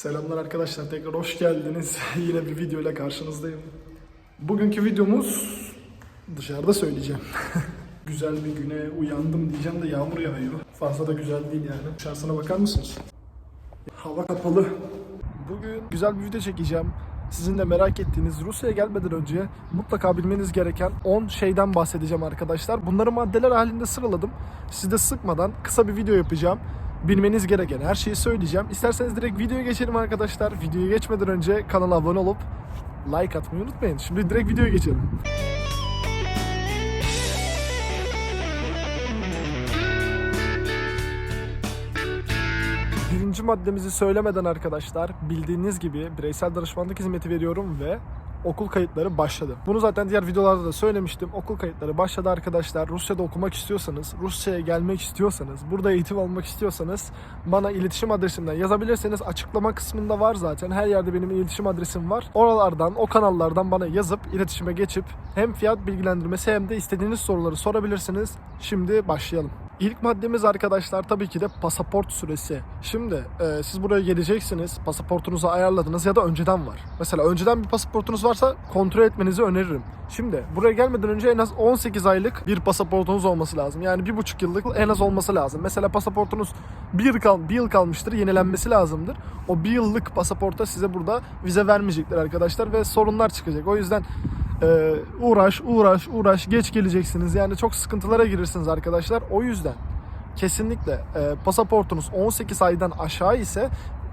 Selamlar arkadaşlar tekrar hoş geldiniz. Yine bir video ile karşınızdayım. Bugünkü videomuz dışarıda söyleyeceğim. güzel bir güne uyandım diyeceğim de yağmur yağıyor. Fazla da güzel değil yani. Dışarısına bakar mısınız? Hava kapalı. Bugün güzel bir video çekeceğim. Sizin de merak ettiğiniz Rusya'ya gelmeden önce mutlaka bilmeniz gereken 10 şeyden bahsedeceğim arkadaşlar. Bunları maddeler halinde sıraladım. Sizi de sıkmadan kısa bir video yapacağım. Bilmeniz gereken her şeyi söyleyeceğim. İsterseniz direkt videoya geçelim arkadaşlar. Videoya geçmeden önce kanala abone olup like atmayı unutmayın. Şimdi direkt videoya geçelim. Birinci maddemizi söylemeden arkadaşlar bildiğiniz gibi bireysel danışmanlık hizmeti veriyorum ve okul kayıtları başladı. Bunu zaten diğer videolarda da söylemiştim. Okul kayıtları başladı arkadaşlar. Rusya'da okumak istiyorsanız, Rusya'ya gelmek istiyorsanız, burada eğitim almak istiyorsanız bana iletişim adresimden yazabilirseniz açıklama kısmında var zaten. Her yerde benim iletişim adresim var. Oralardan, o kanallardan bana yazıp iletişime geçip hem fiyat bilgilendirmesi hem de istediğiniz soruları sorabilirsiniz. Şimdi başlayalım. İlk maddemiz arkadaşlar tabii ki de pasaport süresi. Şimdi e, siz buraya geleceksiniz, pasaportunuzu ayarladınız ya da önceden var. Mesela önceden bir pasaportunuz varsa kontrol etmenizi öneririm. Şimdi buraya gelmeden önce en az 18 aylık bir pasaportunuz olması lazım. Yani bir buçuk yıllık en az olması lazım. Mesela pasaportunuz bir kal, bir yıl kalmıştır, yenilenmesi lazımdır. O bir yıllık pasaporta size burada vize vermeyecekler arkadaşlar ve sorunlar çıkacak. O yüzden ee, uğraş, uğraş, uğraş, geç geleceksiniz. Yani çok sıkıntılara girirsiniz arkadaşlar. O yüzden kesinlikle e, pasaportunuz 18 aydan aşağı ise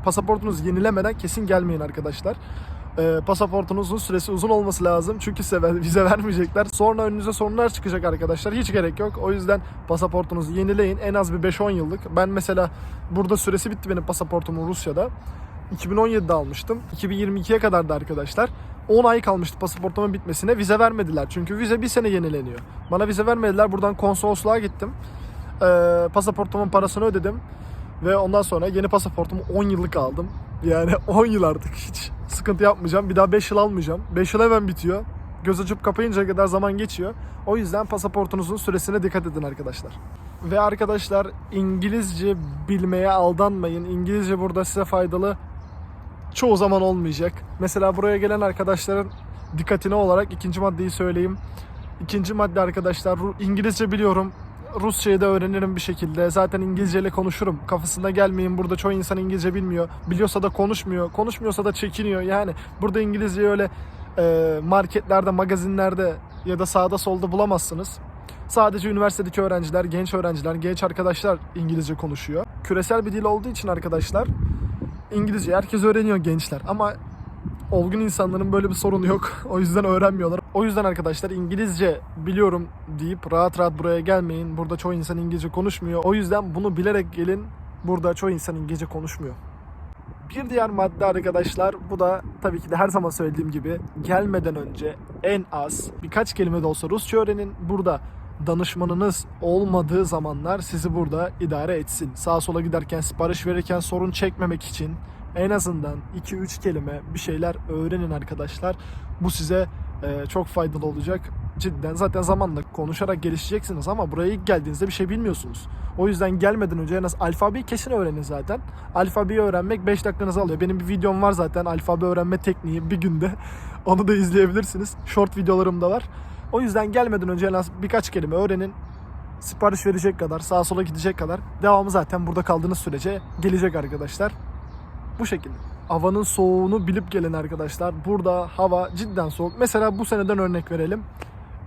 pasaportunuz yenilemeden kesin gelmeyin arkadaşlar. E, pasaportunuzun süresi uzun olması lazım. Çünkü size vize vermeyecekler. Sonra önünüze sorunlar çıkacak arkadaşlar. Hiç gerek yok. O yüzden pasaportunuzu yenileyin. En az bir 5-10 yıllık. Ben mesela burada süresi bitti benim pasaportumun Rusya'da. 2017'de almıştım. 2022'ye kadar da arkadaşlar. 10 ay kalmıştı pasaportumun bitmesine. Vize vermediler. Çünkü vize bir sene yenileniyor. Bana vize vermediler. Buradan konsolosluğa gittim. Ee, pasaportumun parasını ödedim. Ve ondan sonra yeni pasaportumu 10 yıllık aldım. Yani 10 yıl artık hiç sıkıntı yapmayacağım. Bir daha 5 yıl almayacağım. 5 yıl hemen bitiyor. Göz açıp kapayıncaya kadar zaman geçiyor. O yüzden pasaportunuzun süresine dikkat edin arkadaşlar. Ve arkadaşlar İngilizce bilmeye aldanmayın. İngilizce burada size faydalı çoğu zaman olmayacak. Mesela buraya gelen arkadaşların dikkatine olarak ikinci maddeyi söyleyeyim. İkinci madde arkadaşlar İngilizce biliyorum. Rusçayı da öğrenirim bir şekilde. Zaten İngilizceyle konuşurum. Kafasına gelmeyin. Burada çoğu insan İngilizce bilmiyor. Biliyorsa da konuşmuyor. Konuşmuyorsa da çekiniyor. Yani burada İngilizceyi öyle e, marketlerde, magazinlerde ya da sağda solda bulamazsınız. Sadece üniversitedeki öğrenciler, genç öğrenciler, genç arkadaşlar İngilizce konuşuyor. Küresel bir dil olduğu için arkadaşlar İngilizce herkes öğreniyor gençler ama olgun insanların böyle bir sorunu yok. O yüzden öğrenmiyorlar. O yüzden arkadaşlar İngilizce biliyorum deyip rahat rahat buraya gelmeyin. Burada çoğu insan İngilizce konuşmuyor. O yüzden bunu bilerek gelin. Burada çoğu insan İngilizce konuşmuyor. Bir diğer madde arkadaşlar bu da tabii ki de her zaman söylediğim gibi gelmeden önce en az birkaç kelime de olsa Rusça öğrenin. Burada danışmanınız olmadığı zamanlar sizi burada idare etsin. Sağa sola giderken sipariş verirken sorun çekmemek için en azından 2-3 kelime bir şeyler öğrenin arkadaşlar. Bu size e, çok faydalı olacak. Cidden zaten zamanla konuşarak gelişeceksiniz ama buraya ilk geldiğinizde bir şey bilmiyorsunuz. O yüzden gelmeden önce en az alfabeyi kesin öğrenin zaten. Alfabeyi öğrenmek 5 dakikanızı alıyor. Benim bir videom var zaten alfabe öğrenme tekniği bir günde. Onu da izleyebilirsiniz. Short videolarım da var. O yüzden gelmeden önce en az birkaç kelime öğrenin. Sipariş verecek kadar, sağa sola gidecek kadar. Devamı zaten burada kaldığınız sürece gelecek arkadaşlar. Bu şekilde. Havanın soğuğunu bilip gelin arkadaşlar. Burada hava cidden soğuk. Mesela bu seneden örnek verelim.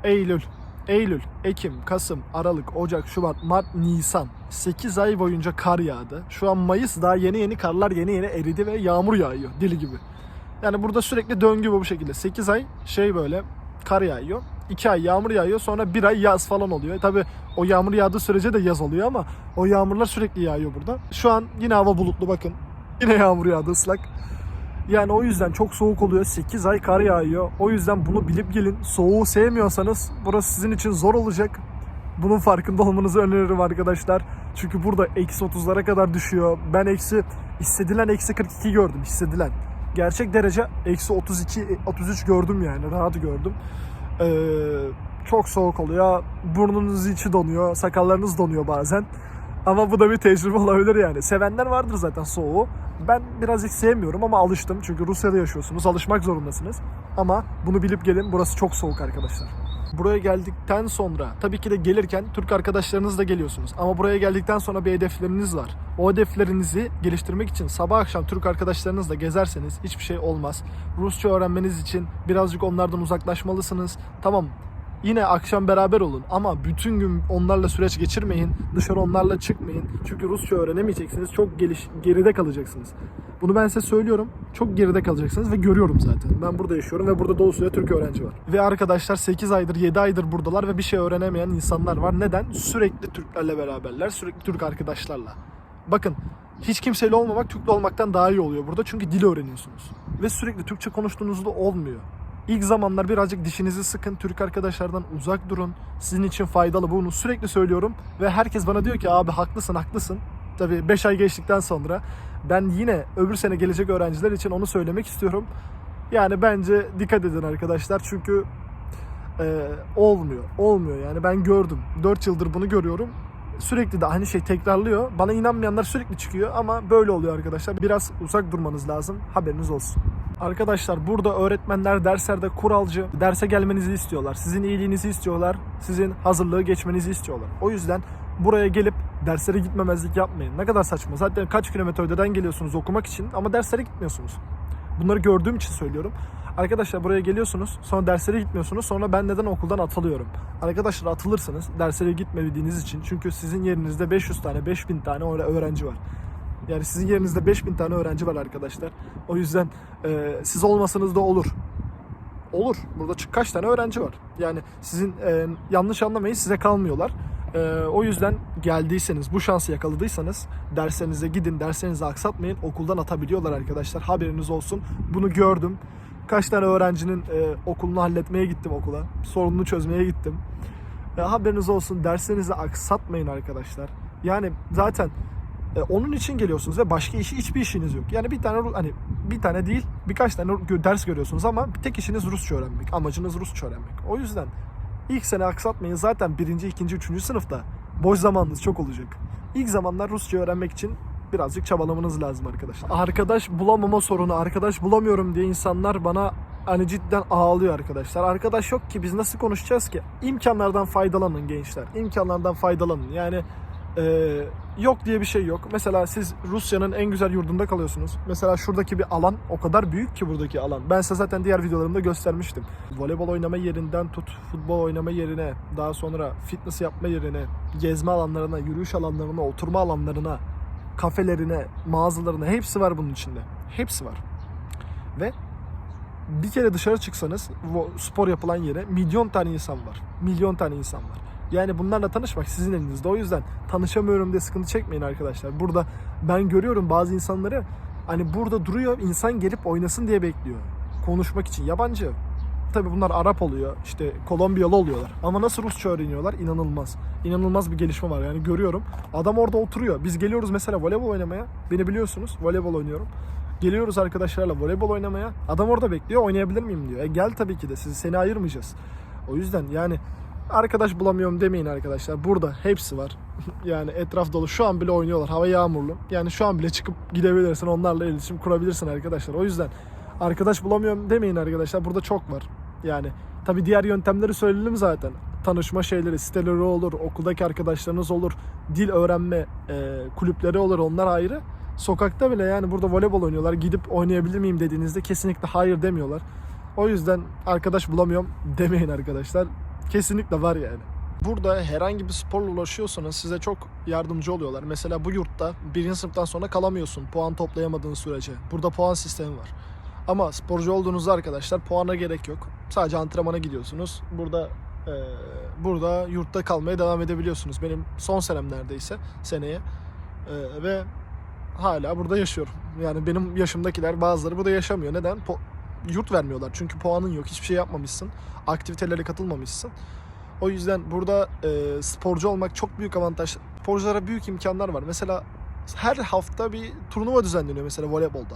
Eylül, Eylül, Ekim, Kasım, Aralık, Ocak, Şubat, Mart, Nisan. 8 ay boyunca kar yağdı. Şu an Mayıs daha yeni yeni karlar yeni yeni eridi ve yağmur yağıyor deli gibi. Yani burada sürekli döngü bu şekilde. 8 ay şey böyle kar yağıyor. 2 ay yağmur yağıyor sonra 1 ay yaz falan oluyor. Tabi o yağmur yağdığı sürece de yaz oluyor ama o yağmurlar sürekli yağıyor burada. Şu an yine hava bulutlu bakın. Yine yağmur yağdı ıslak. Yani o yüzden çok soğuk oluyor. 8 ay kar yağıyor. O yüzden bunu bilip gelin. Soğuğu sevmiyorsanız burası sizin için zor olacak. Bunun farkında olmanızı öneririm arkadaşlar. Çünkü burada eksi 30'lara kadar düşüyor. Ben eksi hissedilen eksi 42 gördüm hissedilen. Gerçek derece eksi 32 33 gördüm yani rahat gördüm. Ee, çok soğuk oluyor. Burnunuz içi donuyor. Sakallarınız donuyor bazen. Ama bu da bir tecrübe olabilir yani. Sevenler vardır zaten soğuğu. Ben birazcık sevmiyorum ama alıştım. Çünkü Rusya'da yaşıyorsunuz. Alışmak zorundasınız. Ama bunu bilip gelin. Burası çok soğuk arkadaşlar. Buraya geldikten sonra tabii ki de gelirken Türk arkadaşlarınızla geliyorsunuz. Ama buraya geldikten sonra bir hedefleriniz var. O hedeflerinizi geliştirmek için sabah akşam Türk arkadaşlarınızla gezerseniz hiçbir şey olmaz. Rusça öğrenmeniz için birazcık onlardan uzaklaşmalısınız. Tamam Yine akşam beraber olun ama bütün gün onlarla süreç geçirmeyin. Dışarı onlarla çıkmayın. Çünkü Rusça öğrenemeyeceksiniz. Çok geliş, geride kalacaksınız. Bunu ben size söylüyorum. Çok geride kalacaksınız ve görüyorum zaten. Ben burada yaşıyorum ve burada dolayısıyla Türk öğrenci var. Ve arkadaşlar 8 aydır 7 aydır buradalar ve bir şey öğrenemeyen insanlar var. Neden? Sürekli Türklerle beraberler. Sürekli Türk arkadaşlarla. Bakın hiç kimseyle olmamak Türk'le olmaktan daha iyi oluyor burada. Çünkü dil öğreniyorsunuz. Ve sürekli Türkçe konuştuğunuzda olmuyor. İlk zamanlar birazcık dişinizi sıkın. Türk arkadaşlardan uzak durun. Sizin için faydalı bunu sürekli söylüyorum. Ve herkes bana diyor ki abi haklısın haklısın. Tabii 5 ay geçtikten sonra ben yine öbür sene gelecek öğrenciler için onu söylemek istiyorum. Yani bence dikkat edin arkadaşlar. Çünkü e, olmuyor. Olmuyor yani ben gördüm. 4 yıldır bunu görüyorum. Sürekli de aynı şey tekrarlıyor. Bana inanmayanlar sürekli çıkıyor ama böyle oluyor arkadaşlar. Biraz uzak durmanız lazım. Haberiniz olsun. Arkadaşlar burada öğretmenler derslerde kuralcı, derse gelmenizi istiyorlar. Sizin iyiliğinizi istiyorlar. Sizin hazırlığı geçmenizi istiyorlar. O yüzden buraya gelip derslere gitmemezlik yapmayın. Ne kadar saçma. Zaten kaç kilometre öteden geliyorsunuz okumak için ama derslere gitmiyorsunuz. Bunları gördüğüm için söylüyorum. Arkadaşlar buraya geliyorsunuz, sonra derslere gitmiyorsunuz. Sonra ben neden okuldan atılıyorum? Arkadaşlar atılırsınız derslere gitmediğiniz için. Çünkü sizin yerinizde 500 tane, 5000 tane öğrenci var. Yani sizin yerinizde 5000 tane öğrenci var arkadaşlar. O yüzden e, siz olmasanız da olur. Olur. Burada kaç tane öğrenci var. Yani sizin e, yanlış anlamayın size kalmıyorlar. E, o yüzden geldiyseniz, bu şansı yakaladıysanız derslerinize gidin, derslerinizi aksatmayın. Okuldan atabiliyorlar arkadaşlar. Haberiniz olsun. Bunu gördüm. Kaç tane öğrencinin e, okulunu halletmeye gittim okula. Sorununu çözmeye gittim. E, haberiniz olsun. Derslerinizi aksatmayın arkadaşlar. Yani zaten e, onun için geliyorsunuz ve başka işi hiçbir işiniz yok. Yani bir tane hani bir tane değil birkaç tane ders görüyorsunuz ama tek işiniz Rusça öğrenmek. Amacınız Rusça öğrenmek. O yüzden ilk sene aksatmayın. Zaten birinci, ikinci, üçüncü sınıfta boş zamanınız çok olacak. İlk zamanlar Rusça öğrenmek için birazcık çabalamanız lazım arkadaşlar. Arkadaş bulamama sorunu, arkadaş bulamıyorum diye insanlar bana hani cidden ağlıyor arkadaşlar. Arkadaş yok ki biz nasıl konuşacağız ki? İmkanlardan faydalanın gençler. İmkanlardan faydalanın. Yani ee, yok diye bir şey yok. Mesela siz Rusya'nın en güzel yurdunda kalıyorsunuz. Mesela şuradaki bir alan o kadar büyük ki buradaki alan. Ben size zaten diğer videolarımda göstermiştim. Voleybol oynama yerinden tut futbol oynama yerine, daha sonra fitness yapma yerine, gezme alanlarına, yürüyüş alanlarına, oturma alanlarına, kafelerine, mağazalarına hepsi var bunun içinde. Hepsi var. Ve bir kere dışarı çıksanız spor yapılan yere milyon tane insan var. Milyon tane insan var. Yani bunlarla tanışmak sizin elinizde. O yüzden tanışamıyorum diye sıkıntı çekmeyin arkadaşlar. Burada ben görüyorum bazı insanları hani burada duruyor insan gelip oynasın diye bekliyor. Konuşmak için yabancı. Tabi bunlar Arap oluyor, işte Kolombiyalı oluyorlar. Ama nasıl Rusça öğreniyorlar? İnanılmaz. İnanılmaz bir gelişme var yani görüyorum. Adam orada oturuyor. Biz geliyoruz mesela voleybol oynamaya. Beni biliyorsunuz voleybol oynuyorum. Geliyoruz arkadaşlarla voleybol oynamaya. Adam orada bekliyor oynayabilir miyim diyor. E gel tabii ki de sizi seni ayırmayacağız. O yüzden yani arkadaş bulamıyorum demeyin arkadaşlar. Burada hepsi var. yani etraf dolu. Şu an bile oynuyorlar. Hava yağmurlu. Yani şu an bile çıkıp gidebilirsin. Onlarla iletişim kurabilirsin arkadaşlar. O yüzden arkadaş bulamıyorum demeyin arkadaşlar. Burada çok var. Yani tabii diğer yöntemleri söyledim zaten. Tanışma şeyleri, siteleri olur, okuldaki arkadaşlarınız olur, dil öğrenme e, kulüpleri olur. Onlar ayrı. Sokakta bile yani burada voleybol oynuyorlar. Gidip oynayabilir miyim dediğinizde kesinlikle hayır demiyorlar. O yüzden arkadaş bulamıyorum demeyin arkadaşlar. Kesinlikle var yani. Burada herhangi bir sporla ulaşıyorsanız size çok yardımcı oluyorlar. Mesela bu yurtta birinci sınıftan sonra kalamıyorsun puan toplayamadığın sürece. Burada puan sistemi var. Ama sporcu olduğunuzda arkadaşlar puana gerek yok. Sadece antrenmana gidiyorsunuz. Burada e, burada yurtta kalmaya devam edebiliyorsunuz. Benim son senem neredeyse seneye. E, ve hala burada yaşıyorum. Yani benim yaşımdakiler bazıları burada yaşamıyor. Neden? Po- yurt vermiyorlar. Çünkü puanın yok. Hiçbir şey yapmamışsın. Aktivitelere katılmamışsın. O yüzden burada e, sporcu olmak çok büyük avantaj. Sporculara büyük imkanlar var. Mesela her hafta bir turnuva düzenleniyor mesela voleybolda.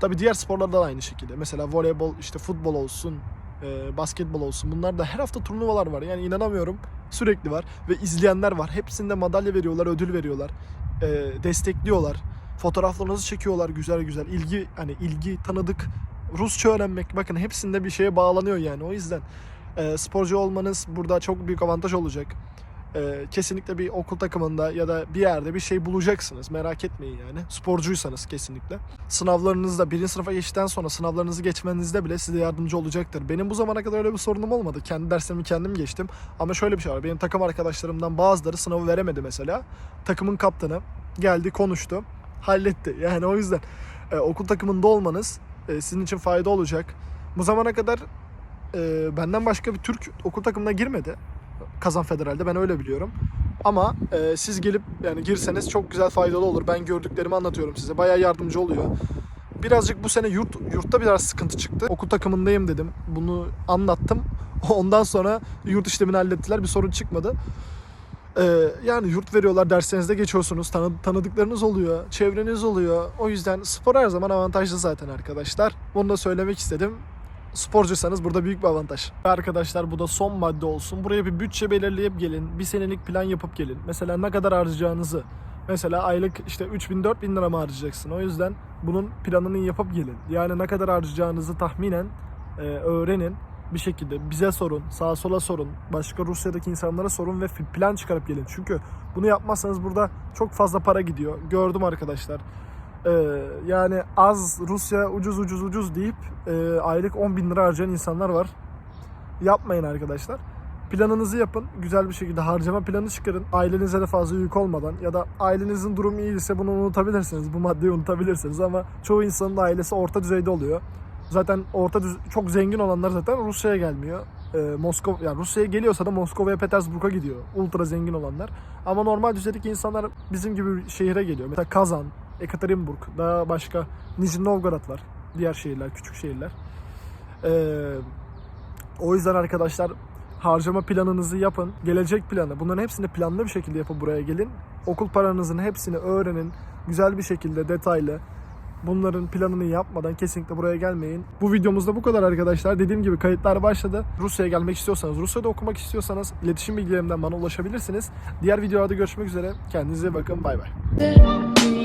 Tabii diğer sporlarda da aynı şekilde. Mesela voleybol, işte futbol olsun, e, basketbol olsun. Bunlarda her hafta turnuvalar var. Yani inanamıyorum. Sürekli var. Ve izleyenler var. Hepsinde madalya veriyorlar, ödül veriyorlar. E, destekliyorlar. Fotoğraflarınızı çekiyorlar güzel güzel. İlgi hani ilgi tanıdık. Rusça öğrenmek bakın hepsinde bir şeye bağlanıyor yani. O yüzden e, sporcu olmanız burada çok büyük avantaj olacak. E, kesinlikle bir okul takımında ya da bir yerde bir şey bulacaksınız. Merak etmeyin yani. Sporcuysanız kesinlikle. Sınavlarınızda birinci sınıfa geçtikten sonra sınavlarınızı geçmenizde bile size yardımcı olacaktır. Benim bu zamana kadar öyle bir sorunum olmadı. Kendi derslerimi kendim geçtim. Ama şöyle bir şey var. Benim takım arkadaşlarımdan bazıları sınavı veremedi mesela. Takımın kaptanı geldi konuştu. Halletti. Yani o yüzden e, okul takımında olmanız e, sizin için fayda olacak. Bu zamana kadar e, benden başka bir Türk okul takımına girmedi. Kazan Federal'de ben öyle biliyorum. Ama e, siz gelip yani girseniz çok güzel faydalı olur. Ben gördüklerimi anlatıyorum size. Bayağı yardımcı oluyor. Birazcık bu sene yurt yurtta biraz sıkıntı çıktı. Okul takımındayım dedim. Bunu anlattım. Ondan sonra yurt işlemini hallettiler. Bir sorun çıkmadı. Ee, yani yurt veriyorlar, derslerinizde geçiyorsunuz, tanı- tanıdıklarınız oluyor, çevreniz oluyor. O yüzden spor her zaman avantajlı zaten arkadaşlar. Bunu da söylemek istedim. Sporcuysanız burada büyük bir avantaj. Arkadaşlar bu da son madde olsun. Buraya bir bütçe belirleyip gelin. Bir senelik plan yapıp gelin. Mesela ne kadar harcayacağınızı. Mesela aylık işte 3000-4000 lira mı harcayacaksın? O yüzden bunun planını yapıp gelin. Yani ne kadar harcayacağınızı tahminen e, öğrenin bir şekilde bize sorun, sağa sola sorun, başka Rusya'daki insanlara sorun ve plan çıkarıp gelin. Çünkü bunu yapmazsanız burada çok fazla para gidiyor. Gördüm arkadaşlar. Ee, yani az Rusya ucuz ucuz ucuz deyip e, aylık 10 bin lira harcayan insanlar var. Yapmayın arkadaşlar. Planınızı yapın. Güzel bir şekilde harcama planı çıkarın. Ailenize de fazla yük olmadan ya da ailenizin durumu iyiyse bunu unutabilirsiniz. Bu maddeyi unutabilirsiniz ama çoğu insanın ailesi orta düzeyde oluyor. Zaten orta düz çok zengin olanlar zaten Rusya'ya gelmiyor. Ee, Moskova yani Rusya'ya geliyorsa da Moskova'ya Petersburg'a gidiyor. Ultra zengin olanlar. Ama normal düzeydeki insanlar bizim gibi şehire geliyor. Mesela Kazan, Ekaterinburg, daha başka Nizhny Novgorod var. Diğer şehirler, küçük şehirler. Ee, o yüzden arkadaşlar harcama planınızı yapın. Gelecek planı. Bunların hepsini planlı bir şekilde yapıp buraya gelin. Okul paranızın hepsini öğrenin. Güzel bir şekilde detaylı. Bunların planını yapmadan kesinlikle buraya gelmeyin. Bu videomuzda bu kadar arkadaşlar. Dediğim gibi kayıtlar başladı. Rusya'ya gelmek istiyorsanız, Rusya'da okumak istiyorsanız iletişim bilgilerimden bana ulaşabilirsiniz. Diğer videolarda görüşmek üzere. Kendinize bakın. Bay bay.